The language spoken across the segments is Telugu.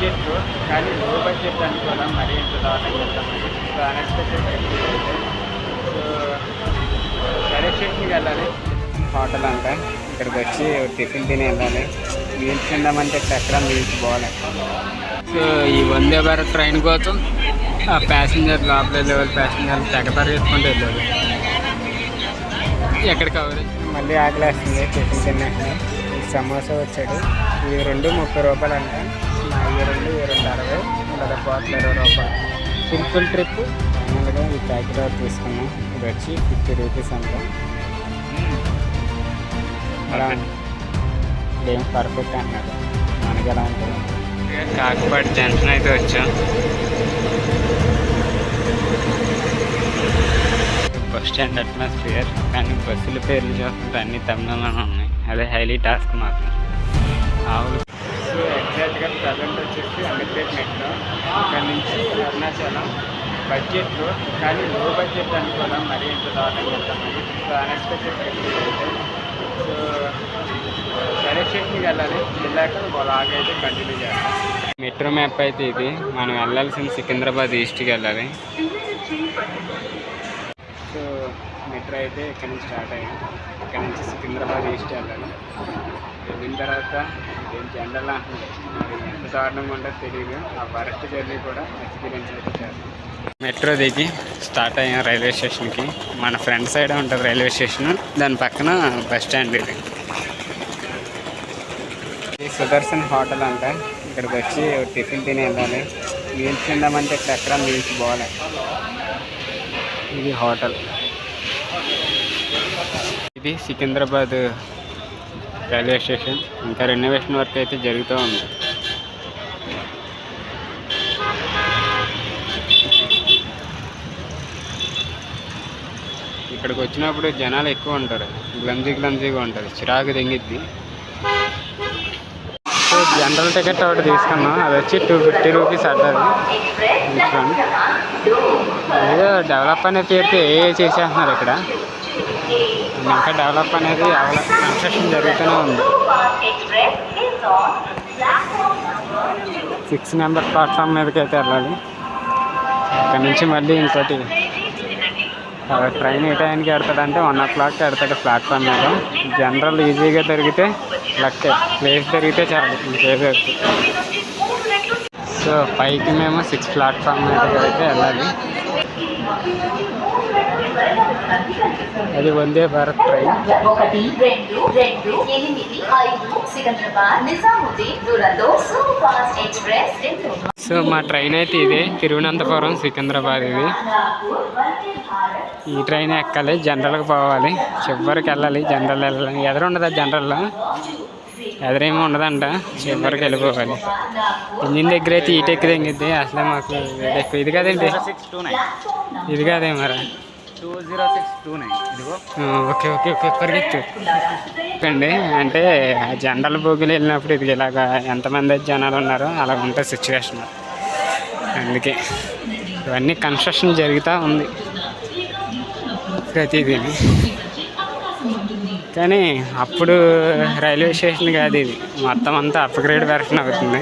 బడ్జెట్ కానీ లో బడ్జెట్ అని కూడా మరీ ఇంత దారుణంగా సో అన్ఎక్స్పెక్టెడ్ సో డైరెక్షన్కి వెళ్ళాలి. హోటల్ అంట ఇక్కడికి వచ్చి టిఫిన్ తిని వెళ్ళాలి. మీల్స్ తిందామంటే ఎక్కడ మీల్స్ పోవాలి? సో ఈ వందే భారత్ ట్రైన్ కోసం ఆ ప్యాసింజర్ లోపల లెవెల్ ప్యాసింజర్ తెగ పరిగెత్తుకుంటూ వెళ్ళాలి. ఎక్కడ కవర్ మళ్ళీ ఆకలేస్తుంది టిఫిన్ తిన్నాక ఈ సమోసా వచ్చాడు. ఈ రెండు ముప్పై రూపాయలు అంట బాటిల్ ఇరవై రూపాయలు సింపుల్ ట్రిప్ ఫైనల్గా ఈ ప్యాకెట్ ఒకటి తీసుకున్నాం. ఇది వచ్చి ఫిఫ్టీ రూపీస్ అంట. అలా ఏం పర్ఫెక్ట్ అన్నారు మనకి ఎలా ఉంటుంది? కాకపోతే జంక్షన్ అయితే వచ్చాం. బస్ స్టాండ్ అట్మాస్ఫియర్ కానీ బస్సుల పేర్లు చూస్తుంటే అన్ని తమిళంలోనే ఉన్నాయి. అదే హైలీ టాస్క్ మాత్రం. ఆవులు ఎగ్జాక్ట్గా ప్రజెంట్ వచ్చేసి అమీర్పేట్ మెట్రో. ఇక్కడ నుంచి అరుణాచలం. బడ్జెట్ కానీ లో బడ్జెట్ అనుకోవడం మరి మరీ ఇంత దారుణంగా సో అన్ఎక్స్పెక్టెడ్ అయితే. సో డైరెక్షన్కి వెళ్ళాలి. వెళ్ళాక లాగ్ అయితే కంటిన్యూ చేయాలి మెట్రో మ్యాప్ అయితే ఇది. మనం వెళ్ళాల్సింది సికింద్రాబాద్ ఈస్ట్కి వెళ్ళాలి. సో మెట్రో అయితే ఇక్కడ నుంచి స్టార్ట్ అయ్యింది ఇక్కడ నుంచి సికింద్రాబాద్ ఈస్ట్ వెళ్ళాలి. వెళ్ళిన తర్వాత ఏం జనరల్ అంటున్నారు ఎంత దారుణంగా ఉంటుందో తెలియదు. ఆ వరస్ట్ జర్నీ కూడా ఎక్స్పీరియన్స్ అయితే చేస్తాం. మెట్రో దిగి స్టార్ట్ అయ్యాం రైల్వే స్టేషన్కి. మన ఫ్రంట్ సైడ్ ఉంటుంది రైల్వే స్టేషన్. దాని పక్కన బస్ స్టాండ్ ఇది. ఇది సుదర్శన్ హోటల్ అంట. ఇక్కడికి వచ్చి టిఫిన్ తిని వెళ్ళాలి మీల్స్ తిందామంటే ఇక్కడ ఎక్కడ మీల్స్ పోవాలి ఇది హోటల్. ఇది సికింద్రాబాద్ రైల్వే స్టేషన్. ఇంకా రెనోవేషన్ వర్క్ అయితే జరుగుతూ ఉంది. ఇక్కడికి వచ్చినప్పుడు జనాలు ఎక్కువ ఉంటారు. గ్లంజీ గ్లంజీగా ఉంటుంది. చిరాకు తెంగిద్ది. సో జనరల్ టికెట్ ఒకటి తీసుకున్నాం. అది వచ్చి టూ ఫిఫ్టీ రూపీస్ అడ్డది. ఏదో డెవలప్ అనే పేరుతో ఏ చేసేస్తున్నారు ఇక్కడ? ఇంకా డెవలప్ అనేది కన్స్ట్రక్షన్ జరుగుతూనే ఉంది. సిక్స్ నెంబర్ ప్లాట్ఫామ్ మీదకి అయితే వెళ్ళాలి. ఇక్కడ నుంచి మళ్ళీ ఇంకోటి ట్రైన్ ఏ టైంకి ఎడతాడంటే వన్ ఓ క్లాక్కి ఎడతాడు ప్లాట్ఫామ్ మీద. జనరల్ ఈజీగా దొరికితే లక్ ప్లేస్ దొరికితే చాలు ఇంకేదో సో పైకి మేము సిక్స్ ప్లాట్ఫామ్ మీదకి అయితే వెళ్ళాలి. అది వందే భారత్ ట్రైన్. ఒకటి రెండు రెండు ఎనిమిది ఐదు Secunderabad Nizamuddin Duronto super fast express so మా ట్రైన్ అయితే ఇదే తిరువనంతపురం సికింద్రాబాద్ ఇది. ఈ ట్రైన్ ఎక్కాలి జనరల్కి పోవాలి. చివరికి వెళ్ళాలి జనరల్ వెళ్ళాలి. ఎదురు ఉండదా జనరల్లో ఎదురేమీ ఉండదంట చివరికి వెళ్ళిపోవాలి. ఇంజిన్ దగ్గర అయితే ఈట ఎక్కువ తెంగిద్ది అసలే మాకు ఇది కాదండి ఇది కాదే మరి. Two zero six two nine ఇదిగో. ఓకే ఓకే ఓకే పరిగెత్తు. అండి అంటే ఆ జనరల్ బోగిలు వెళ్ళినప్పుడు ఇది ఇలాగా ఎంతమంది జనాలు ఉన్నారో అలా ఉంటుంది సిచ్యువేషన్ అందుకే ఇవన్నీ కన్స్ట్రక్షన్ జరుగుతూ ఉంది ప్రతిదీ. కానీ అప్పుడు రైల్వే స్టేషన్ కాదు ఇది. మొత్తం అంతా అప్గ్రేడ్ వెర్షన్ అవుతుంది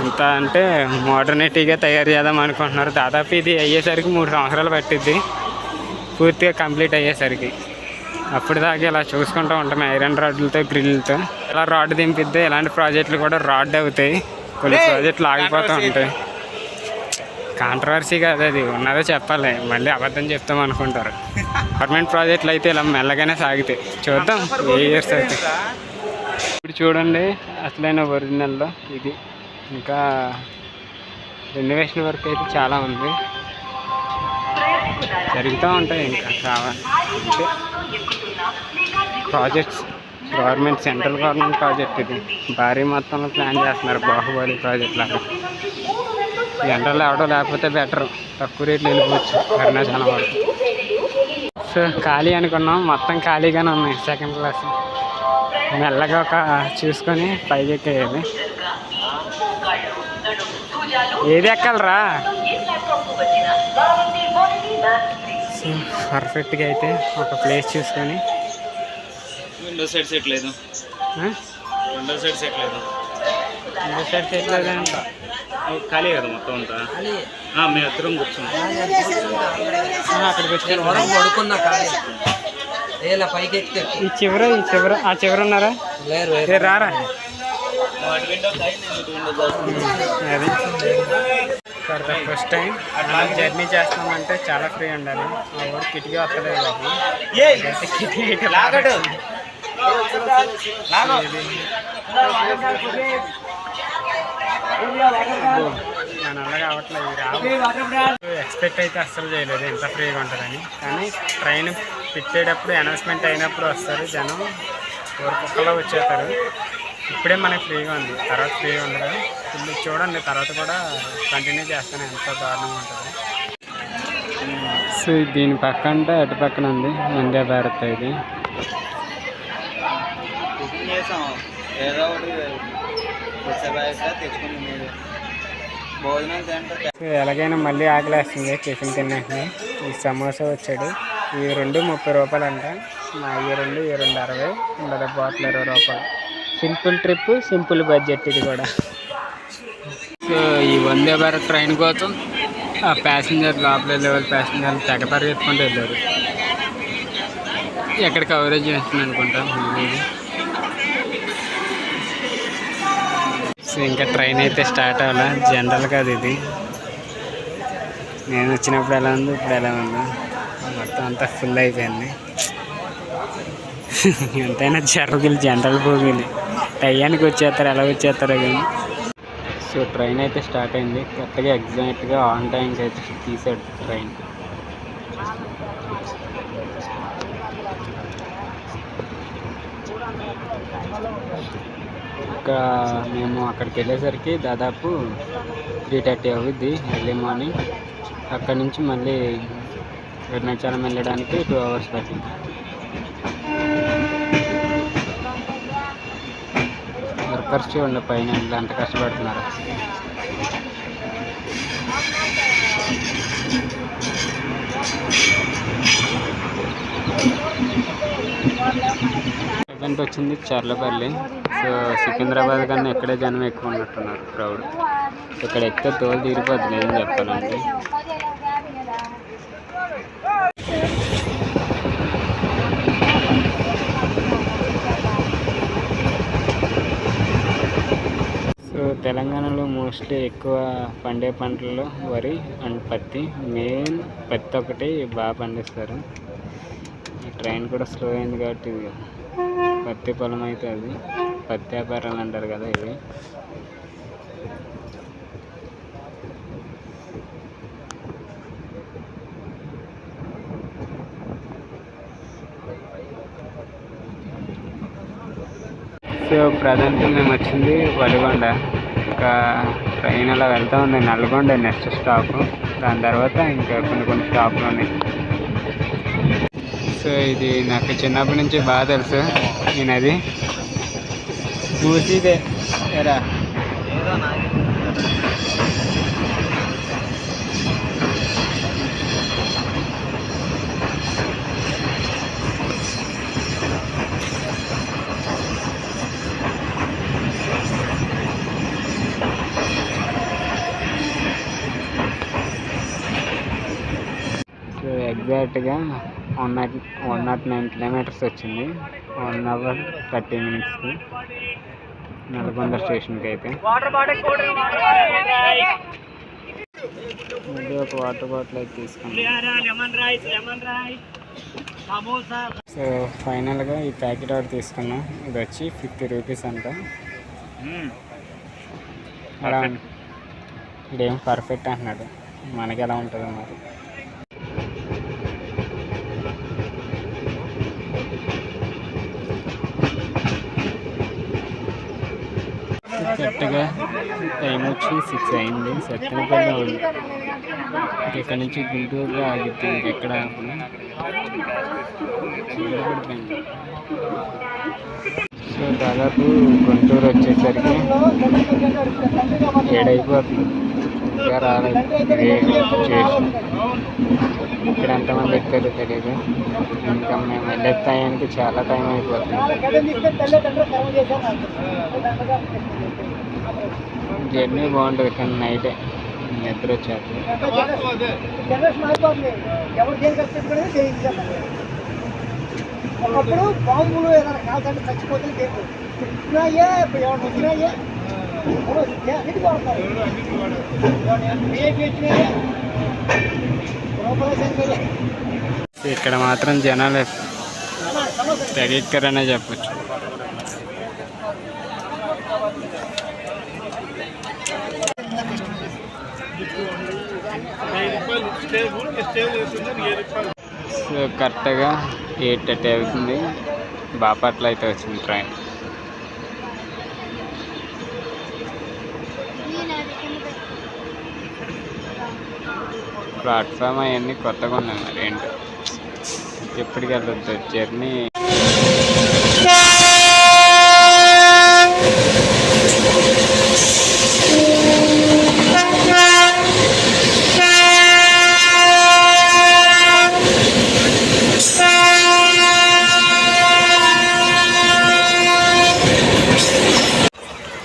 ఎంత అంటే మోడర్నిటీగా తయారు చేద్దాం అనుకుంటున్నారు. దాదాపు ఇది అయ్యేసరికి మూడు సంవత్సరాలు పట్టిద్ది. పూర్తిగా కంప్లీట్ అయ్యేసరికి. అప్పుడు దాకా ఇలా చూసుకుంటూ ఉంటాం ఐరన్ రాడ్లతో గ్రిల్తో. ఇలా రాడ్ దింపిద్ది. ఇలాంటి ప్రాజెక్టులు కూడా రాడ్ అవుతాయి. కొన్ని ప్రాజెక్టులు ఆగిపోతూ ఉంటాయి. కాంట్రవర్సీ కాదు అది. ఉన్నదో చెప్పాలి. మళ్ళీ అబద్ధం చెప్తాం అనుకుంటారు. గవర్నమెంట్ ప్రాజెక్టులు అయితే ఇలా మెల్లగానే సాగుతాయి. చూద్దాం. ఏ ఇయర్స్ అయితే. ఇప్పుడు చూడండి. అసలైన ఒరిజినల్లో ఇది. ఇంకా రెనోవేషన్ వర్క్ అయితే చాలా ఉంది. జరుగుతూ ఉంటాయి ఇంకా కావాలి అంటే projects government central government project ఇది. భారీ మొత్తంలో ప్లాన్ చేస్తున్నారు బాహుబలి ప్రాజెక్ట్ లాగా. జనరల్ ఎవడో లేకపోతే బెటర్ తక్కువ రేట్లు వెళ్ళిపోవచ్చు అరుణాచలం వరకు. సో ఖాళీ అనుకున్నాం మొత్తం ఖాళీగానే ఉన్నాయి సెకండ్ క్లాస్ మెల్లగా ఒక చూసుకొని పైకి ఎక్కేయాలి. ఏది ఎక్కాలరా? సో పర్ఫెక్ట్గా అయితే ఒక ప్లేస్ చూసుకొని. విండో సైడ్ సెట్ లేదు? రెండో సైడ్ సెట్ లేదు. ఇంకో సైడ్ చేయట్లేదంట ఖాళీ కదా మొత్తం అంతా? ఆ, మేము ఇద్దరం కూర్చున్నాం. వచ్చాను వరం పడుకున్నా కానీ ఏలా పైకి ఎక్కితే ఈ చివర ఈ చివర ఆ చివర ఉన్నారా? లేరు రారా? అది ఫర్ ద ఫస్ట్ టైం మనం జర్నీ చేస్తామంటే చాలా ఫ్రీ ఉండాలి. ఆ ఊరు కిటికీ వస్తలేదు బాబు కిటికీ అయితే మన వల్ల కావట్లేదు ఎక్స్పెక్ట్ అయితే అస్సలు చేయలేదు ఎంత ఫ్రీగా ఉంటుందని. కానీ ట్రైన్ పెట్టేటప్పుడు అనౌన్స్మెంట్ అయినప్పుడు వస్తారు జనం. ఊరికొక్కలో వచ్చేస్తారు. ఇప్పుడే మనకి ఫ్రీగా ఉంది. తర్వాత ఫ్రీగా ఉండదు ఇప్పుడు చూడండి తర్వాత కూడా కంటిన్యూ చేస్తాను. ఎంత దారుణంగా ఉంటుంది. సో దీని పక్కన అటు పక్కన ఉంది. వందే భారత్ ఇది. ఏదో ఒకటి ఎలాగైనా మళ్ళీ ఆకలేస్తుంది టిఫిన్ తిన్నాకనే ఈ సమోసా వచ్చాడు ఈ రెండు ముప్పై రూపాయలు అంట మా ఈ రెండు ఈ రెండు అరవై. ఉండదు బాటిల్ ఇరవై రూపాయలు. సింపుల్ ట్రిప్ సింపుల్ బడ్జెట్ ఇది కూడా. సో ఈ వందే భారత్ ట్రైన్ కోసం ఆ ప్యాసింజర్ లోపల లెవెల్ ప్యాసింజర్లు తెగ పరిగెత్తుకుంటూ వెళ్ళారు. ఎక్కడ కవరేజ్ చేస్తుంది అనుకుంటా? సో ఇంకా ట్రైన్ అయితే స్టార్ట్ అవ్వాలా? జనరల్ కాదు ఇది. నేను వచ్చినప్పుడు ఎలా ఉంది? ఇప్పుడు ఎలా ఉంది? మొత్తం అంతా ఫుల్ అయిపోయింది. ఎంతైనా జరుగులు జనరల్ భోగిలు టయానికి వచ్చేస్తారు ఎలా వచ్చేస్తారో కానీ. సో ట్రైన్ అయితే స్టార్ట్ అయింది. కరెక్ట్గా ఎగ్జాక్ట్గా ఆన్ టైంకి అయితే తీసాడు ట్రైన్. ఇంకా మేము అక్కడికి వెళ్ళేసరికి దాదాపు త్రీ థర్టీ అవుద్ది ఎర్లీ మార్నింగ్. అక్కడి నుంచి మళ్ళీ అరుణాచలం వెళ్ళడానికి టూ అవర్స్ పట్టింది. వర్కర్స్ చూడండి పైన ఎంత కష్టపడుతున్నారు? ప్రజెంట్ వచ్చింది చర్లపల్లి. సో సికింద్రాబాద్ కన్నా ఇక్కడే జనం ఎక్కువ ఉన్నట్టున్నారు క్రౌడ్ ఇక్కడ ఎక్కితే తోలు తీరిపోతుంది ఏం చెప్పాలంటే సో తెలంగాణలో మోస్ట్లీ ఎక్కువ పండే పంటల్లో వరి అండ్ పత్తి. మెయిన్ పత్తి ఒకటి బాగా పండిస్తారు. ఈ ట్రైన్ కూడా స్లో అయింది కాబట్టి పత్తి పొలం అయితే అది. పత్తి వ్యాపారాలు అంటారు కదా ఇవి సో ప్రజెంట్ మేము వచ్చింది వలిగొండ ఇంకా ట్రైన్ అలా వెళ్తూ ఉంది. నల్గొండ నెక్స్ట్ స్టాప్ దాని తర్వాత ఇంకా కొన్ని కొన్ని స్టాప్లు ఉన్నాయి. సో ఇది నాకు చిన్నప్పటి నుంచి బాగా తెలుసు నేను అది మూసీదే. ఎరా సో ఎగ్జాక్ట్గా one not one not nine kilometres వచ్చింది. వన్ అవర్ థర్టీ మినిట్స్కి నల్గొండ స్టేషన్కి అయితే మళ్ళీ ఒక వాటర్ బాటిల్ అయితే తీసుకున్నాం. సో ఫైనల్గా ఈ ప్యాకెట్ ఒకటి తీసుకున్నాం. ఇది వచ్చి ఫిఫ్టీ రూపీస్ అంట. అలా ఇదేం పర్ఫెక్ట్ అంటున్నాడు. మనకి ఎలా ఉంటుందో మరి. కరెక్ట్గా టైం వచ్చి సిక్స్ అయింది. సత్యనపల్లి ఉంది. ఇక్కడ నుంచి గుంటూరులో ఆగిద్ది ఎక్కడ సో దాదాపు గుంటూరు వచ్చేసరికి ఏడైపోతుంది. ఇంకా రాలేదు. ఇక్కడ ఎంతమంది ఎక్కారో తెలియదు ఇంకా మేము వెళ్ళే టైంకి చాలా టైం అయిపోతుంది. జర్నీ బాగుంటుంది కానీ నైటే నిద్ర వచ్చేస్తుంది ఒకప్పుడు బాంబులు ఏదైనా కాల్చంటే చచ్చిపోతే లేదు వచ్చినాయే ఎవరు వచ్చినాయే వాడతారు. ఇక్కడ మాత్రం జనాలు తెగెక్కరనే చెప్పచ్చు. సో కరెక్ట్గా ఎయిట్ థర్టీ అవుతుంది. బాపట్ల అయితే వచ్చింది ట్రైన్. ప్లాట్ఫామ్ అవన్నీ కొత్తగా ఉన్నాయి మరి. ఏంటో? ఎప్పటికి వెళ్ళొద్దు జర్నీ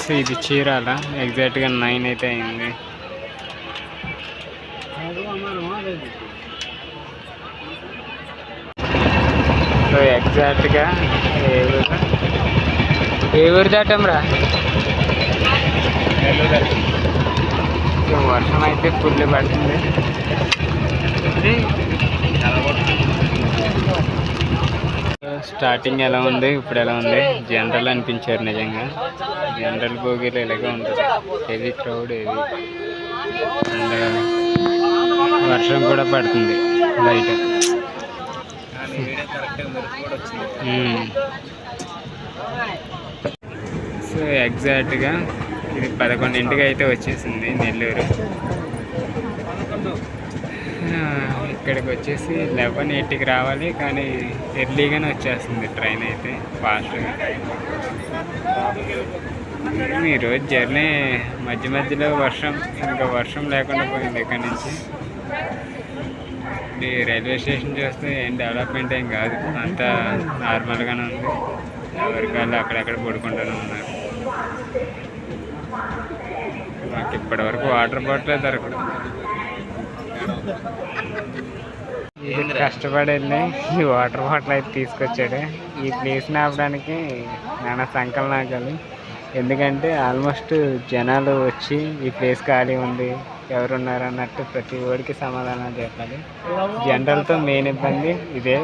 సో ఇది చీరాల? ఎగ్జాక్ట్గా నైన్ అయితే అయింది. సో ఎగ్జాక్ట్గా ఏ ఊరు ఏ ఊరు దాటంరా సో వర్షం అయితే ఫుల్ పడుతుంది. స్టార్టింగ్ ఎలా ఉంది ఇప్పుడు ఎలా ఉంది? జనరల్ అనిపించారు నిజంగా. జనరల్ బోగీలు ఇలాగే ఉంటుంది ఏది క్రౌడ్ ఏది అండ్ వర్షం కూడా పడుతుంది బయట సో ఎగ్జాక్ట్గా ఇది పదకొండింటికి అయితే వచ్చేసింది నెల్లూరు. ఇక్కడికి వచ్చేసి లెవెన్ ఎయిట్కి రావాలి కానీ ఎర్లీగానే వచ్చేస్తుంది ట్రైన్ అయితే ఫాస్ట్గా. ఈరోజు జర్నీ మధ్య మధ్యలో వర్షం ఇంకా వర్షం లేకుండా పోయింది ఇక్కడ నుంచి. ఈ రైల్వే స్టేషన్ చూస్తే ఏం డెవలప్మెంట్ ఏం కాదు అంతా నార్మల్గానే ఉంది. ఎవరికి వాళ్ళు అక్కడక్కడ పడుకుంటూనే ఉన్నారు. మాకు ఇప్పటివరకు వాటర్ బాటిలే దొరకదు ఇది కష్టపడి వెళ్ళి ఈ వాటర్ బాటిల్ అయితే తీసుకొచ్చాడు. ఈ ప్లేస్ని ఆపడానికి నాన్న సంకలనాకాలు ఆగాలి. ఎందుకంటే ఆల్మోస్ట్ జనాలు వచ్చి ఈ ప్లేస్ ఖాళీ ఉంది ఎవరున్నారు అన్నట్టు ప్రతి ఓడికి సమాధానం చెప్పాలి. జనరల్తో మెయిన్ ఇబ్బంది ఇదే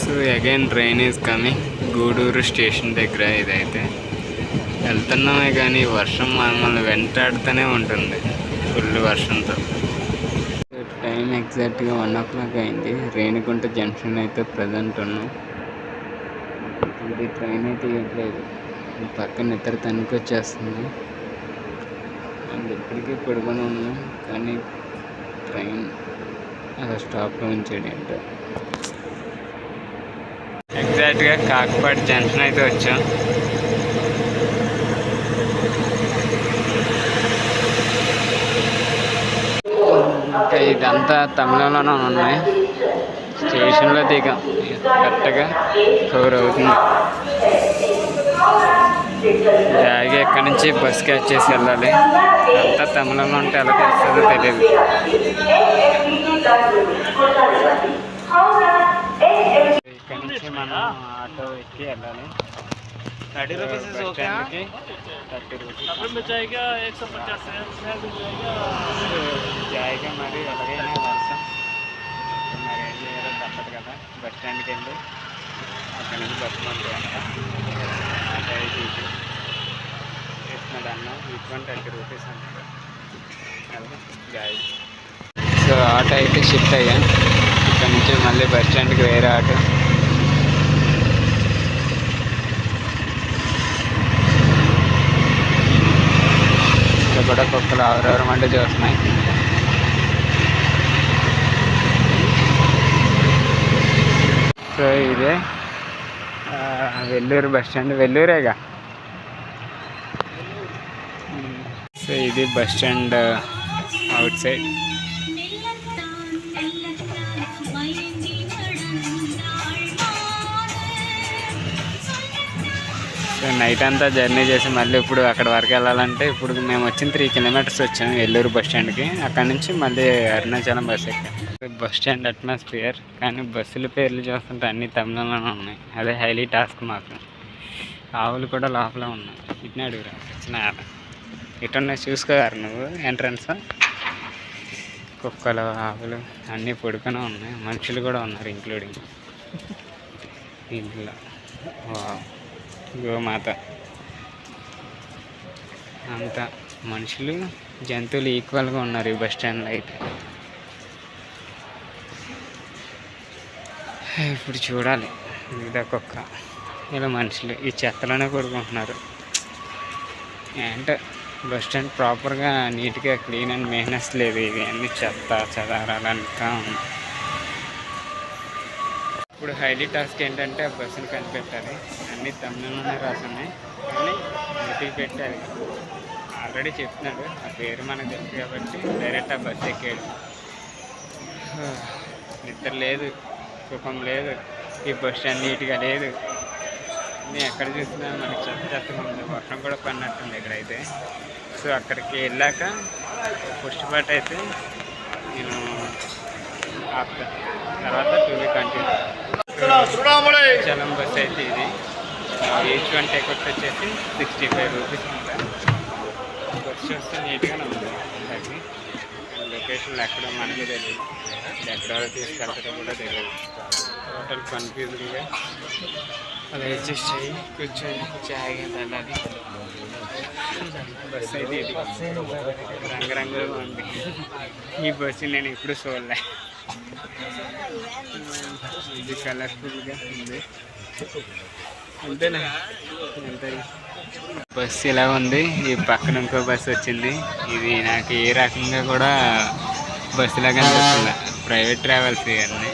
so again train is coming Gudur station దగ్గర ఇదైతే. వెళ్తున్నామే కానీ వర్షం మమ్మల్ని వెంటాడుతూనే ఉంటుంది. ఫుల్ వర్షంతో. టైం ఎగ్జాక్ట్గా వన్ ఓ క్లాక్ అయింది. రేణిగుంట జంక్షన్ అయితే ప్రజెంట్ ఉన్నాం. ఇది ట్రైన్ అయితే ఇవ్వట్లేదు పక్కన ఇతర తనకి వచ్చేస్తుంది. అండ్ ఇప్పటికీ పడుకొని ఉన్నాం. కానీ ట్రైన్ అలా స్టాప్లో ఉంచాడు ఏంటో. ఎగ్జాక్ట్గా కాకపాటి జంక్షన్ అయితే వచ్చాం. ఇంకా ఇదంతా తమిళంలోనే ఉన్నాయి. స్టేషన్లో దిగాం. కరెక్ట్గా ఫోర్ అవుతుంది. జాగి ఎక్కడి నుంచి బస్ క్యాచ్ చేసి వెళ్ళాలి. అంతా తమిళంలో ఉంటే ఎలా తెలుస్తుందో తెలియదు. నుంచి మనం ఆటో ఎక్కి వెళ్ళాలి. థర్టీ రూపీస్ జాయిగా మరి ఎలాగైనా వర్షం మరి ఏం చేయాలో తప్పదు కదా. బస్ స్టాండ్కి వెళ్ళి అక్కడ నుంచి బస్సు పంపించి అన్న ఇటువంటి థర్టీ రూపీస్ అన్నాడు సో ఆటో అయితే షిఫ్ట్ అయ్యాను ఇక్కడ నుంచి మళ్ళీ బస్ స్టాండ్కి వేరే ఆటో. కూడా కుక్కలు ఎవరెవరు అంటే చూస్తున్నాయి సో ఇదే ఆ, వెల్లూరు బస్ స్టాండ్ వెల్లూరేగా ఉమ్, సో ఇది బస్ స్టాండ్ సో నైట్ అంతా జర్నీ చేసి మళ్ళీ ఇప్పుడు అక్కడ వరకు వెళ్ళాలంటే ఇప్పుడు మేము వచ్చిన త్రీ కిలోమీటర్స్ వచ్చాము ఎల్లూరు బస్ స్టాండ్కి అక్కడ నుంచి మళ్ళీ అరుణాచలం బస్ ఎక్కాం. బస్ స్టాండ్ అట్మాస్ఫియర్ కానీ బస్సుల పేర్లు చూస్తుంటే అన్ని తమిళంలోనే ఉన్నాయి. అదే హైలీ టాస్క్ మాకు. ఆవులు కూడా లోపల ఉన్నాయి. ఇట్నే అడుగురా వచ్చిన ఇటున్నాయి చూసుకోగారు నువ్వు ఎంట్రన్స్ కుక్కలు ఆవులు అన్నీ పడుకొని ఉన్నాయి. మనుషులు కూడా ఉన్నారు ఇంక్లూడింగ్ ఇంట్లో. వావ్. గోమాత అంతా మనుషులు జంతువులు ఈక్వల్గా ఉన్నారు ఈ బస్ స్టాండ్లో అయితే. ఇప్పుడు చూడాలి. మిగతా కుక్క. ఇలా మనుషులు ఈ చెత్తలోనే పడుకుంటున్నారు. అంటే బస్ స్టాండ్ ప్రాపర్గా నీట్గా క్లీన్ అండ్ మెయింటెనెన్స్ లేదు. ఇవి అన్ని చెత్త చెదారాలంతా ఉంది ఇప్పుడు హైలీ టాస్క్ ఏంటంటే ఆ బస్సును కనిపెట్టాలి. అన్ని తమిళంలోనే రాసున్నాయి. కానీ వెతికి పెట్టాలి. ఆల్రెడీ చెప్తున్నాడు ఆ పేరు మనకు తెలుసు కాబట్టి డైరెక్ట్ ఆ బస్సు ఎక్కాడు నిద్ర లేదు. సుఖం లేదు. ఈ బస్ స్టాండ్ నీట్గా లేదు. నేను ఎక్కడ చూసినా మనకి చెత్త చెత్తగా ఉంది. వర్షం కూడా పడినట్టుంది ఇక్కడైతే. సో అక్కడికి వెళ్ళాక పుష్టిపాటు అయితే నేను ఆపుతాను తర్వాత టూ వీ కంటిన్యూ. చలం బస్ అయితే ఇది. ఈచ్ వన్ టికెట్ వచ్చేసి సిక్స్టీ ఫైవ్ రూపీస్ ఉంటాయి బస్ చూస్తే నీట్గానే ఉంది. అది లొకేషన్ ఎక్కడ మనకి తెలియదు ఎక్కడ తీసుకెళ్తారో కూడా తెలియదు టోటల్ కన్ఫ్యూజ్గా అది అడ్జస్ట్ అయ్యి కూర్చొని చాయ్ అది. బస్ అయితే ఇది. రంగురంగులుగా ఉంది. ఈ బస్సు నేను ఎప్పుడు చూడలే. ఇది కలర్ఫుల్గా ఉంది. అంతేనా? అంతే బస్సు ఇలా ఉంది. ఈ పక్కన ఇంకో బస్సు వచ్చింది. ఇది నాకు ఏ రకంగా కూడా బస్సు లాగా అనిపిస్తుంది ప్రైవేట్ ట్రావెల్స్ ఇవన్నీ.